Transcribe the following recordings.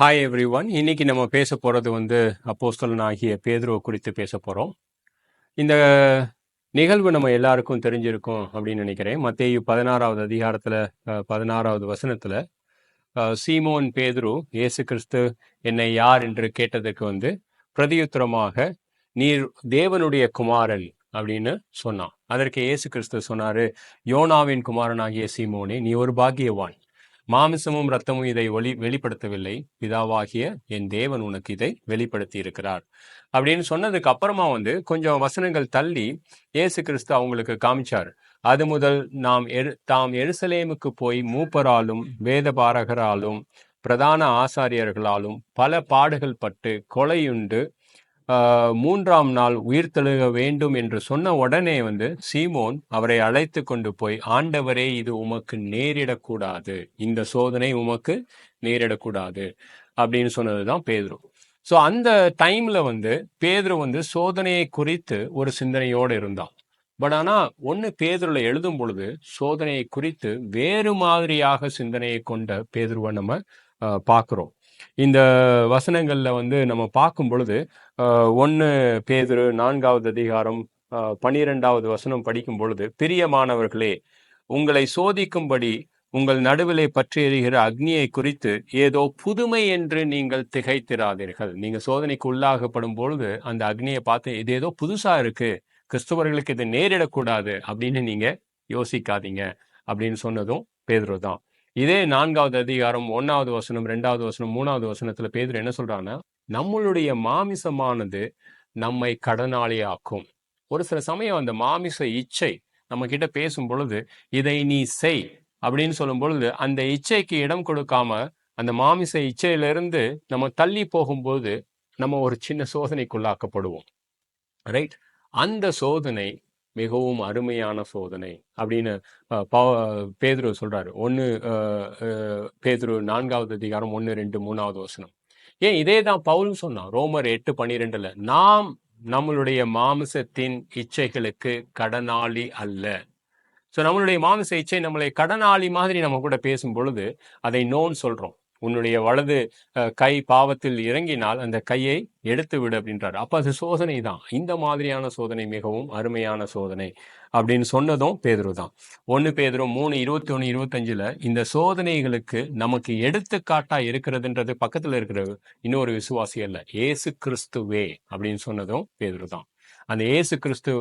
Hi every one இன்னைக்கு நம்ம பேச போகிறது வந்து அப்போஸ்தலன் ஆகிய பேதுருவை குறித்து பேச போகிறோம் இந்த நிகழ்வு நம்ம எல்லாருக்கும் தெரிஞ்சிருக்கும் அப்படின்னு நினைக்கிறேன். மத்தேயு பதினாறாவது அதிகாரத்தில் பதினாறாவது வசனத்தில் சீமோன் பேதுரு இயேசு கிறிஸ்து என்னை யார் என்று கேட்டதுக்கு வந்து பிரதியுத்தரமாக நீர் தேவனுடைய குமாரன் அப்படின்னு சொன்னான். அதற்கு இயேசு கிறிஸ்து சொன்னாரு யோனாவின் குமாரனாகிய சீமோனே நீ ஒரு பாக்கியவான். மாமிசமும் ரத்தமும் இதை ஒளி வெளிப்படுத்தவில்லை. பிதாவாகிய என் தேவன் உனக்கு இதை வெளிப்படுத்தி இருக்கிறார் அப்படின்னு சொன்னதுக்கு அப்புறமா வந்து கொஞ்சம் வசனங்கள் தள்ளி இயேசு கிறிஸ்து அவங்களுக்கு காமிச்சார். அது முதல் நாம் எரு தாம் எருசலேமுக்கு போய் மூப்பராலும் வேதபாரகராலும் பிரதான ஆசாரியர்களாலும் பல பாடுகள் பட்டு கொலையுண்டு மூன்றாம் நாள் உயிர்த்தெழுக வேண்டும் என்று சொன்ன உடனே வந்து சீமோன் அவரை அழைத்து கொண்டு போய் ஆண்டவரே இது உமக்கு நேரிடக்கூடாது. இந்த சோதனை உமக்கு நேரிடக்கூடாது. அப்படின்னு சொன்னதுதான் பேதுரு. ஸோ அந்த டைம்ல வந்து பேதுரு வந்து சோதனையை குறித்து ஒரு சிந்தனையோடு இருந்தான். பட் ஆனா ஒன்று பேதுருல எழுதும் பொழுது சோதனையை குறித்து வேறு மாதிரியாக சிந்தனையை கொண்ட பேதுருவை நம்ம ஆஹ், இந்த வசனங்கள்ல வந்து நம்ம பார்க்கும் பொழுது ஒன்று பேதுரு நான்காவது அதிகாரம் ஆஹ், பனிரெண்டாவது வசனம் படிக்கும் பொழுது பிரியமானவர்களே உங்களை சோதிக்கும்படி உங்கள் நடுவிலே பற்றியறிகிற அக்னியை குறித்து ஏதோ புதுமை என்று நீங்கள் திகைத்திராதீர்கள். நீங்க சோதனைக்கு உள்ளாகப்படும் பொழுது அந்த அக்னியை பார்த்து இது ஏதோ புதுசா இருக்கு. கிறிஸ்தவர்களுக்கு இது நேரிடக்கூடாது. அப்படின்னு நீங்க யோசிக்காதீங்க அப்படின்னு சொன்னதும் பேதுரு தான் இதே நான்காவது அதிகாரம் ஒன்னாவது வசனம் ரெண்டாவது வசனம் மூணாவது வசனத்துல பேதர் என்ன சொல்றான்னா நம்மளுடைய மாமிசமானது நம்மை கடனாளியாக்கும். ஒரு சில சமயம் அந்த மாமிச இச்சை நம்ம கிட்ட பேசும் பொழுது இதை நீ செய் அப்படின்னு சொல்லும் பொழுது அந்த இச்சைக்கு இடம் கொடுக்காம அந்த மாமிச இச்சையிலிருந்து நம்ம தள்ளி போகும்போது நம்ம ஒரு சின்ன சோதனைக்குள்ளாக்கப்படுவோம். ரைட் அந்த சோதனை மிகவும் அருமையான சோதனை அப்படின்னு பேதுரு சொல்றாரு. ஒன்று பேதுரு நான்காவது அதிகாரம் ஒன்று ரெண்டு மூணாவது வசனம். ஏன் இதே தான் பவுல் சொன்னான் ரோமர் எட்டு பன்னிரெண்டுல நாம் நம்மளுடைய மாமிசத்தின் இச்சைகளுக்கு கடனாளி அல்ல. ஸோ நம்மளுடைய மாமிச இச்சை நம்மளை கடனாளி மாதிரி நம்ம கூட பேசும் பொழுது அதை நோன் சொல்றோம். உன்னுடைய வலது கை பாவத்தில் இறங்கினால் அந்த கையை எடுத்து விடு அப்படின்றார். அப்ப அது சோதனை தான். இந்த மாதிரியான சோதனை மிகவும் அருமையான சோதனை அப்படின்னு சொன்னதும் பேதுரு தான். ஒன்னு பேதுரு மூணு இருபத்தி ஒன்று இருபத்தஞ்சுல இந்த சோதனைகளுக்கு நமக்கு எடுத்துக்காட்டா இருக்கிறதுன்றது பக்கத்துல இருக்கிற இன்னொரு விசுவாசி அல்ல. ஏசு கிறிஸ்துவே அப்படின்னு சொன்னதும் பேதுரு தான். அந்த இயேசு கிறிஸ்து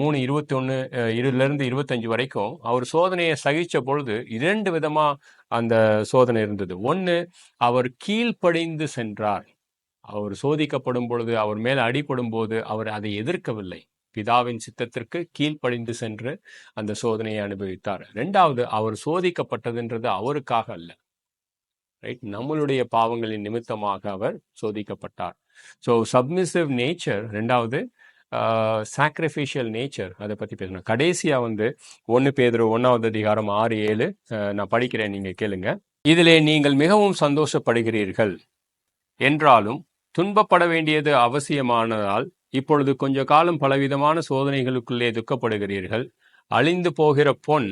மூணு இருபத்தி ஒன்று இருல இருந்து இருபத்தஞ்சு வரைக்கும் அவர் சோதனையை சகிச்ச பொழுது இரண்டு விதமா அந்த சோதனை இருந்தது. ஒன்று அவர் கீழ்ப்படிந்து சென்றார். அவர் சோதிக்கப்படும் பொழுது அவர் மேல் அடிபடும் போது அவர் அதை எதிர்க்கவில்லை. பிதாவின் சித்தத்திற்கு கீழ்ப்படிந்து சென்று அந்த சோதனையை அனுபவித்தார். ரெண்டாவது அவர் சோதிக்கப்பட்டதுன்றது அவருக்காக அல்ல. ரைட்? நம்மளுடைய பாவங்களின் நிமித்தமாக அவர் சோதிக்கப்பட்டார். ஸோ சப்மிசிவ் நேச்சர் ரெண்டாவது சாக்ரிஃபிஷியல் நேச்சர் அதை பற்றி பேசணும். கடைசியாக வந்து ஒன்று பேதுரு ஒன்றாவது அதிகாரம் ஆறு ஏழு நான் படிக்கிறேன் நீங்கள் கேளுங்க. இதிலே நீங்கள் மிகவும் சந்தோஷப்படுகிறீர்கள். என்றாலும் துன்பப்பட வேண்டியது அவசியமானதால் இப்பொழுது கொஞ்ச காலம் பலவிதமான சோதனைகளுக்குள்ளே துக்கப்படுகிறீர்கள். அழிந்து போகிற பொன்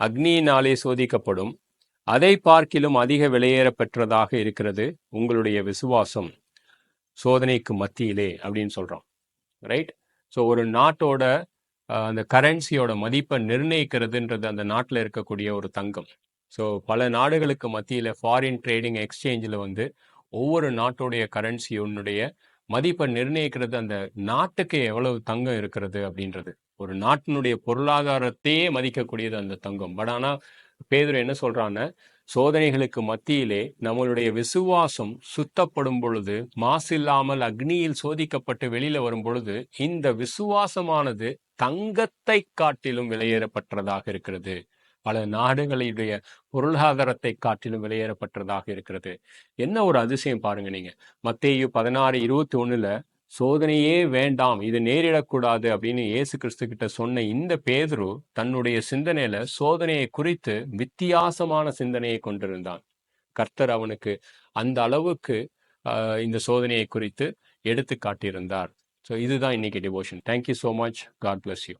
அக்னியினாலே சோதிக்கப்படும். அதை பார்க்கிலும் அதிக விலையேற பெற்றதாக இருக்கிறது உங்களுடைய விசுவாசம். சோதனைக்கு மத்தியிலே அப்படின்னு சொல்கிறோம் ரைட் ஸோ ஒரு நாட்டோட அந்த கரன்சியோட மதிப்பை நிர்ணயிக்கிறதுன்றது அந்த நாட்டில் இருக்கக்கூடிய ஒரு தங்கம். ஸோ பல நாடுகளுக்கு மத்தியில் ஃபாரின் ட்ரேடிங் எக்ஸ்சேஞ்சில் வந்து ஒவ்வொரு நாட்டுடைய கரன்சியோனுடைய மதிப்பை நிர்ணயிக்கிறது அந்த நாட்டுக்கு எவ்வளவு தங்கம் இருக்கிறது அப்படின்றது. ஒரு நாட்டினுடைய பொருளாதாரத்தையே மதிக்கக்கூடியது அந்த தங்கம். பட் ஆனால் பேதுரு என்ன சொல்றான்னா சோதனைகளுக்கு மத்தியிலே நம்மளுடைய விசுவாசம் சுத்தப்படும் பொழுது மாசில்லாமல் அக்னியில் சோதிக்கப்பட்டு வெளியில வரும் பொழுது இந்த விசுவாசமானது தங்கத்தை காட்டிலும் வெளியேறப்பட்டதாக இருக்கிறது. பல நாடுகளுடைய பொருளாதாரத்தை காட்டிலும் வெளியேறப்பட்டதாக இருக்கிறது. என்ன ஒரு அதிசயம் பாருங்க நீங்க. மத்தேயு பதினாறு இருபத்தி ஒண்ணுல சோதனையே வேண்டாம் இது நேரிடக்கூடாது அப்படின்னு இயேசு கிறிஸ்து கிட்ட சொன்ன இந்த பேதுரு தன்னுடைய சிந்தனையில சோதனையை குறித்து வித்தியாசமான சிந்தனையை கொண்டிருந்தான். கர்த்தர் அவனுக்கு அந்த அளவுக்கு இந்த சோதனையை குறித்து எடுத்து காட்டியிருந்தார் ஸோ இதுதான் இன்னைக்கு devotion thank you so much God bless you